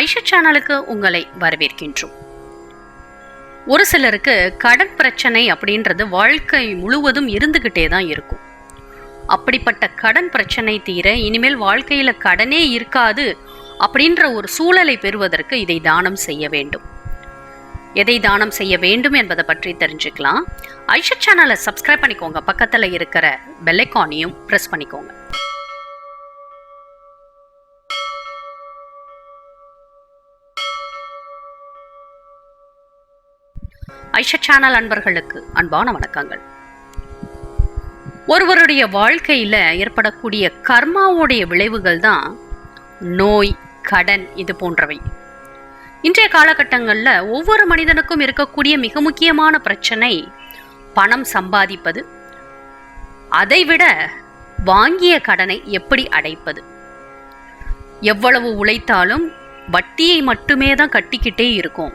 ஐஷா சேனலுக்கு உங்களை வரவேற்கின்றோம். ஒரு சிலருக்கு கடன் பிரச்சனை அப்படின்றது வாழ்க்கை முழுவதும் இருந்துகிட்டே தான் இருக்கும். அப்படிப்பட்ட கடன் பிரச்சனை தீர இனிமேல் வாழ்க்கையில கடனே இருக்காது அப்படின்ற ஒரு சூழலை பெறுவதற்கு இதை தானம் செய்ய வேண்டும். எதை தானம் செய்ய வேண்டும் என்பதை பற்றி தெரிஞ்சுக்கலாம். ஐஷா சேனலை சப்ஸ்கிரைப் பண்ணிக்கோங்க. பக்கத்துல இருக்கிற பெல்லைக்கானையும் ப்ரெஸ் பண்ணிக்கோங்க. ஐஷா சேனல் அன்பர்களுக்கு அன்பான வணக்கங்கள். ஒருவருடைய வாழ்க்கையில ஏற்படக்கூடிய கர்மாவுடைய விளைவுகள் தான் நோய் கடன் இது போன்றவை. இன்றைய காலகட்டங்களில் ஒவ்வொரு மனிதனுக்கும் இருக்கக்கூடிய மிக முக்கியமான பிரச்சனை பணம் சம்பாதிப்பது அதைவிட வாங்கிய கடனை எப்படி அடைப்பது. எவ்வளவு உழைத்தாலும் வட்டியை மட்டுமே தான் கட்டிக்கிட்டே இருக்கும்.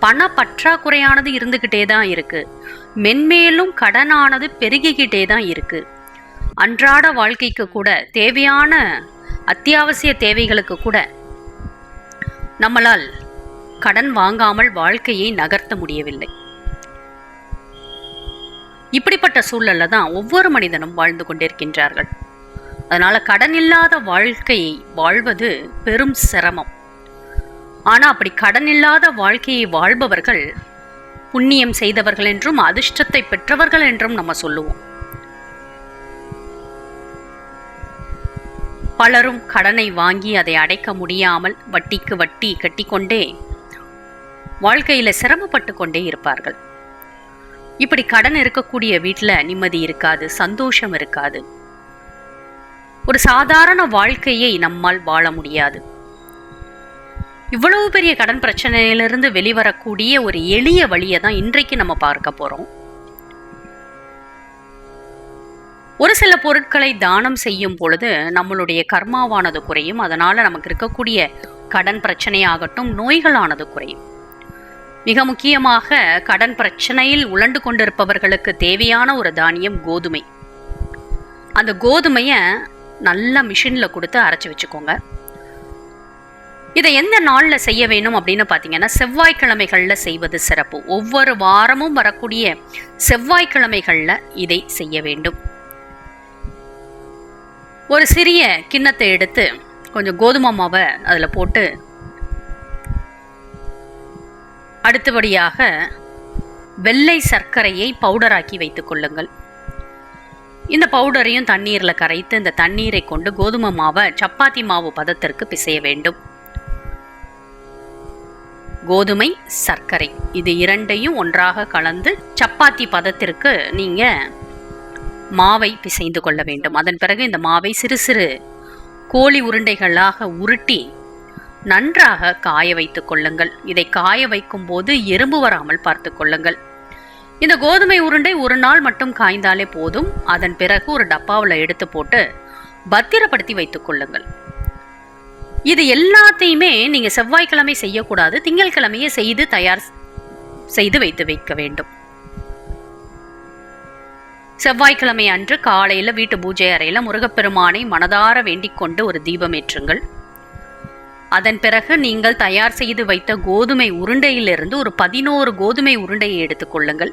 பண பற்றாக்குறையானது இருந்துகிட்டே தான் இருக்கு. மென்மேலும் கடனானது பெருகிக்கிட்டே தான் இருக்கு. அன்றாட வாழ்க்கைக்கு கூட தேவையான அத்தியாவசிய தேவைகளுக்கு கூட நம்மளால் கடன் வாங்காமல் வாழ்க்கையை நகர்த்த முடியவில்லை. இப்படிப்பட்ட சூழல்ல தான் ஒவ்வொரு மனிதனும் வாழ்ந்து கொண்டிருக்கின்றார்கள். அதனால் கடன் இல்லாத வாழ்க்கையை வாழ்வது பெரும் சிரமம். ஆனா அப்படி கடன் இல்லாத வாழ்க்கையை வாழ்பவர்கள் புண்ணியம் செய்தவர்கள் என்றும் அதிர்ஷ்டத்தை பெற்றவர்கள் என்றும் நம்ம சொல்லுவோம். பலரும் கடனை வாங்கி அதை அடைக்க முடியாமல் வட்டிக்கு வட்டி கட்டிக்கொண்டே வாழ்க்கையில சிரமப்பட்டு கொண்டே இருப்பார்கள். இப்படி கடன் இருக்கக்கூடிய வீட்டில் நிம்மதி இருக்காது சந்தோஷம் இருக்காது. ஒரு சாதாரண வாழ்க்கையை நம்மால் வாழ முடியாது. இவ்வளவு பெரிய கடன் பிரச்சனையிலிருந்து வெளிவரக்கூடிய ஒரு எளிய வழியை தான் இன்றைக்கு நம்ம பார்க்க போறோம். ஒரு சில பொருட்களை தானம் செய்யும் பொழுது நம்மளுடைய கர்மாவானது குறையும். அதனால நமக்கு இருக்கக்கூடிய கடன் பிரச்சனையாகட்டும் நோய்களானது குறையும். மிக முக்கியமாக கடன் பிரச்சனையில் உழண்டு கொண்டிருப்பவர்களுக்கு தேவையான ஒரு தானியம் கோதுமை. அந்த கோதுமையை நல்லா மிஷினில் கொடுத்து அரைச்சி வச்சுக்கோங்க. இதை எந்த நாளில் செய்ய வேணும் அப்படின்னு பார்த்தீங்கன்னா செவ்வாய்க்கிழமைகளில் செய்வது சிறப்பு. ஒவ்வொரு வாரமும் வரக்கூடிய செவ்வாய்க்கிழமைகளில் இதை செய்ய வேண்டும். ஒரு சிறிய கிண்ணத்தை எடுத்து கொஞ்சம் கோதுமை மாவை அதில் போட்டு அடுத்தபடியாக வெள்ளை சர்க்கரையை பவுடராக்கி வைத்துக் கொள்ளுங்கள். இந்த பவுடரையும் தண்ணீரில் கரைத்து இந்த தண்ணீரை கொண்டு கோதுமை மாவை சப்பாத்தி மாவு பதத்திற்கு பிசைய வேண்டும். கோதுமை சர்க்கரை. இது இரண்டையும் ஒன்றாக கலந்து சப்பாத்தி பதத்திற்கு நீங்கள் மாவை பிசைந்து கொள்ள வேண்டும். அதன் பிறகு இந்த மாவை சிறு சிறு கோழி உருண்டைகளாக உருட்டி நன்றாக காய வைத்து கொள்ளுங்கள். இதை காய வைக்கும் போது எறும்பு வராமல் பார்த்து கொள்ளுங்கள். இந்த கோதுமை உருண்டை ஒரு நாள் மட்டும் காய்ந்தாலே போதும். அதன் பிறகு ஒரு டப்பாவில் எடுத்து போட்டு பத்திரப்படுத்தி வைத்துக் கொள்ளுங்கள். இது எல்லாத்தையுமே நீங்கள் செவ்வாய்க்கிழமை செய்யக்கூடாது திங்கட்கிழமையே செய்து தயார் செய்து வைத்து வைக்க வேண்டும். செவ்வாய்க்கிழமை அன்று காலையில் வீட்டு பூஜை அறையில் முருகப்பெருமானை மனதார வேண்டிக் கொண்டு ஒரு தீபம் ஏற்றுங்கள். அதன் பிறகு நீங்கள் தயார் செய்து வைத்த கோதுமை உருண்டையிலிருந்து ஒரு பதினோரு கோதுமை உருண்டையை எடுத்துக்கொள்ளுங்கள்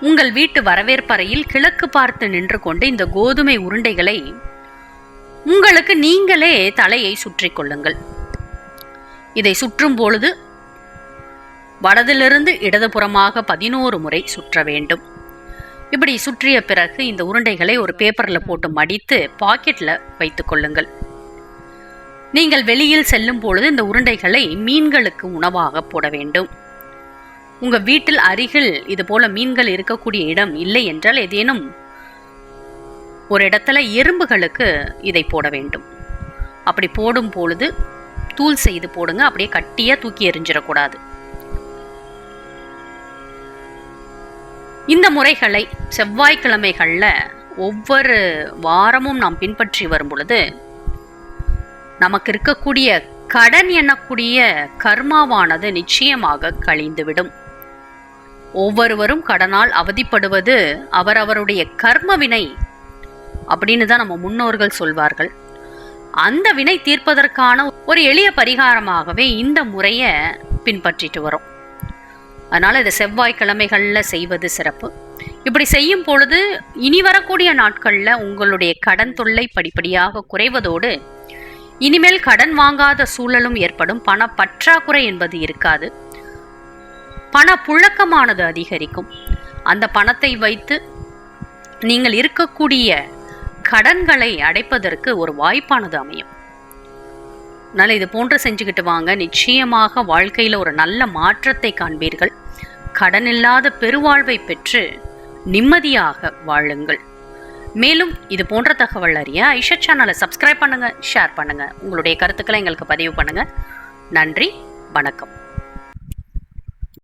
உங்கள் வீட்டு வரவேற்பறையில் கிழக்கு பார்த்து நின்று கொண்டு இந்த கோதுமை உருண்டைகளை உங்களுக்கு நீங்களே தலையை சுற்றி கொள்ளுங்கள். இதை சுற்றும் பொழுது வடதிலிருந்து இடதுபுறமாக பதினோரு முறை சுற்ற வேண்டும். இப்படி சுற்றிய பிறகு இந்த உருண்டைகளை ஒரு பேப்பரில் போட்டு மடித்து பாக்கெட்டில் வைத்துக் கொள்ளுங்கள். நீங்கள் வெளியில் செல்லும் பொழுது இந்த உருண்டைகளை மீன்களுக்கு உணவாக போட வேண்டும். உங்கள் வீட்டில் அருகில் இதுபோல மீன்கள் இருக்கக்கூடிய இடம் இல்லை என்றால் ஏதேனும் ஒரு இடத்துல எறும்புகளுக்கு இதை போட வேண்டும். அப்படி போடும் பொழுது தூள் செய்து போடுங்க அப்படியே கட்டியாக தூக்கி எறிஞ்சிடக்கூடாது. இந்த முறைகளை செவ்வாய்க்கிழமைகளில் ஒவ்வொரு வாரமும் நாம் பின்பற்றி வரும் பொழுது நமக்கு இருக்கக்கூடிய கடன் எண்ணக்கூடிய கர்மாவானது நிச்சயமாக கழிந்துவிடும். ஒவ்வொருவரும் கடனால் அவதிப்படுவது அவரவருடைய கர்ம வினை அப்படின்னு தான் நம்ம முன்னோர்கள் சொல்வார்கள். அந்த வினை தீர்ப்பதற்கான ஒரு எளிய பரிகாரமாகவே இந்த முறையை பின்பற்றிட்டு வரோம். அதனால் இதை செவ்வாய்க்கிழமைகளில் செய்வது சிறப்பு. இப்படி செய்யும் பொழுது இனி வரக்கூடிய நாட்களில் உங்களுடைய கடன் தொல்லை படிப்படியாக குறைவதோடு இனிமேல் கடன் வாங்காத சூழலும் ஏற்படும். பண பற்றாக்குறை என்பது இருக்காது. பண புழக்கமானது அதிகரிக்கும். அந்த பணத்தை வைத்து நீங்கள் இருக்கக்கூடிய கடன்களை அடைப்பதற்கு ஒரு வாய்ப்பானது அமையும். அதனால் இது போன்று செஞ்சுக்கிட்டு வாங்க. நிச்சயமாக வாழ்க்கையில் ஒரு நல்ல மாற்றத்தை காண்பீர்கள். கடன் இல்லாத பெருவாழ்வை பெற்று நிம்மதியாக வாழுங்கள். மேலும் இது போன்ற தகவல் அறிய ஐஷா சேனலை சப்ஸ்கிரைப் பண்ணுங்கள் ஷேர் பண்ணுங்கள் உங்களுடைய கருத்துக்களை எங்களுக்கு பதிவு பண்ணுங்கள் நன்றி வணக்கம்.